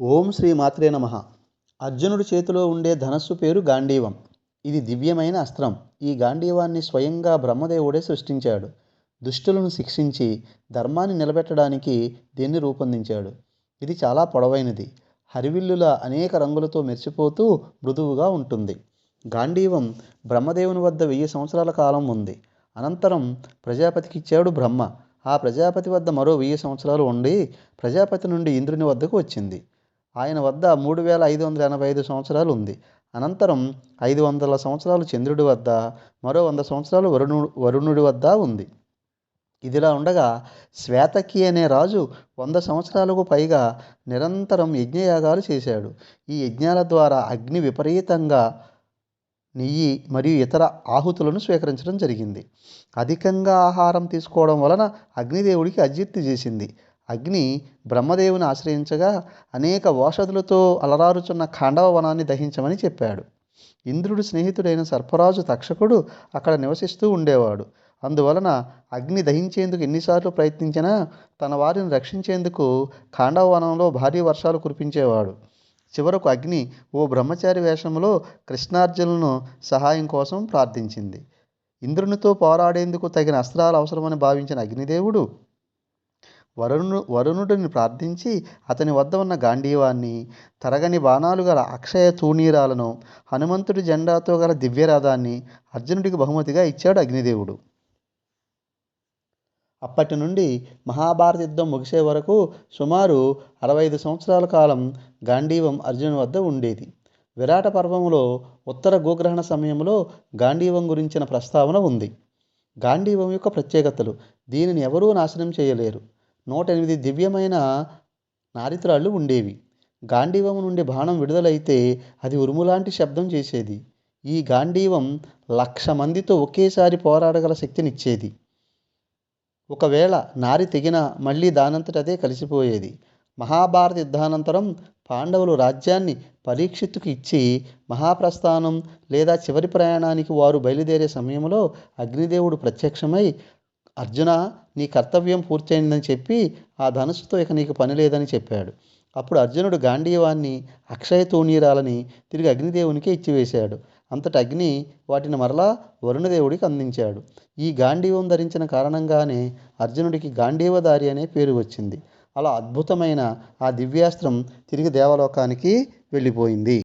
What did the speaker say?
ఓం శ్రీ మాత్రే నమ. అర్జునుడి చేతిలో ఉండే ధనస్సు పేరు గాంధీవం. ఇది దివ్యమైన అస్త్రం. ఈ గాంధీవాన్ని స్వయంగా బ్రహ్మదేవుడే సృష్టించాడు. దుష్టులను శిక్షించి ధర్మాన్ని నిలబెట్టడానికి దీన్ని రూపొందించాడు. ఇది చాలా పొడవైనది. హరివిల్లుల అనేక రంగులతో మెరిసిపోతూ మృదువుగా ఉంటుంది. గాంధీవం బ్రహ్మదేవుని వద్ద వెయ్యి సంవత్సరాల కాలం ఉంది. అనంతరం ప్రజాపతికి ఇచ్చాడు బ్రహ్మ. ఆ ప్రజాపతి వద్ద మరో వెయ్యి సంవత్సరాలు ఉండి ప్రజాపతి నుండి ఇంద్రుని వద్దకు వచ్చింది. ఆయన వద్ద మూడు వేల ఐదు వందల ఎనభై ఐదు సంవత్సరాలు ఉంది. అనంతరం ఐదు వందల సంవత్సరాలు చంద్రుడి వద్ద మరో వంద సంవత్సరాలు వరుణుడు వరుణుడి వద్ద ఉంది. ఇదిలా ఉండగా శ్వేతకి అనే రాజు వంద సంవత్సరాలకు పైగా నిరంతరం యజ్ఞయాగాలు చేశాడు. ఈ యజ్ఞాల ద్వారా అగ్ని విపరీతంగా నెయ్యి మరియు ఇతర ఆహుతులను స్వీకరించడం జరిగింది. అధికంగా ఆహారం తీసుకోవడం వలన అగ్నిదేవుడికి అజీర్తి చేసింది. అగ్ని బ్రహ్మదేవుని ఆశ్రయించగా అనేక ఓషధులతో అలరారుచున్న ఖాండవ వనాన్ని దహించమని చెప్పాడు. ఇంద్రుడు స్నేహితుడైన సర్పరాజు తక్షకుడు అక్కడ నివసిస్తూ ఉండేవాడు. అందువలన అగ్ని దహించేందుకు ఎన్నిసార్లు ప్రయత్నించినా తన వారిని రక్షించేందుకు ఖాండవ వనంలో భారీ వర్షాలు కురిపించేవాడు. చివరకు అగ్ని ఓ బ్రహ్మచారి వేషంలో కృష్ణార్జునులను సహాయం కోసం ప్రార్థించింది. ఇంద్రునితో పోరాడేందుకు తగిన అస్త్రాలు అవసరమని భావించిన అగ్నిదేవుడు వరుణు వరుణుడిని ప్రార్థించి అతని వద్ద ఉన్న గాంధీవాన్ని తరగని బాణాలు గల అక్షయ తూణీరాలను హనుమంతుడి జెండాతో గల దివ్యరథాన్ని అర్జునుడికి బహుమతిగా ఇచ్చాడు అగ్నిదేవుడు. అప్పటి నుండి మహాభారత యుద్ధం ముగిసే వరకు సుమారు అరవై ఐదు సంవత్సరాల కాలం గాంధీవం అర్జున్ వద్ద ఉండేది. విరాట పర్వంలో ఉత్తర గోగ్రహణ సమయంలో గాంధీవం గురించిన ప్రస్తావన ఉంది. గాంధీవం యొక్క ప్రత్యేకతలు దీనిని ఎవరూ నాశనం చేయలేరు. నూట ఎనిమిది దివ్యమైన నారిత్రాళ్ళు ఉండేవి. గాంధీవం నుండి బాణం విడుదలైతే అది ఉరుములాంటి శబ్దం చేసేది. ఈ గాంధీవం లక్ష మందితో ఒకేసారి పోరాడగల శక్తినిచ్చేది. ఒకవేళ నారి తెగిన మళ్ళీ దానంతట అదే కలిసిపోయేది. మహాభారత యుద్ధానంతరం పాండవులు రాజ్యాన్ని పరీక్షిత్తుకు ఇచ్చి మహాప్రస్థానం లేదా చివరి ప్రయాణానికి వారు బయలుదేరే సమయంలో అగ్నిదేవుడు ప్రత్యక్షమై అర్జున నీ కర్తవ్యం పూర్తయిందని చెప్పి ఆ ధనుసుతో ఇక నీకు పని లేదని చెప్పాడు. అప్పుడు అర్జునుడు గాంధీవాన్ని అక్షయ తూణీరాలని తిరిగి అగ్నిదేవునికి ఇచ్చివేశాడు. అంతట అగ్ని వాటిని మరలా వరుణదేవుడికి అందించాడు. ఈ గాంధీవం ధరించిన కారణంగానే అర్జునుడికి గాంధీవధారి అనే పేరు వచ్చింది. అలా అద్భుతమైన ఆ దివ్యాస్త్రం తిరిగి దేవలోకానికి వెళ్ళిపోయింది.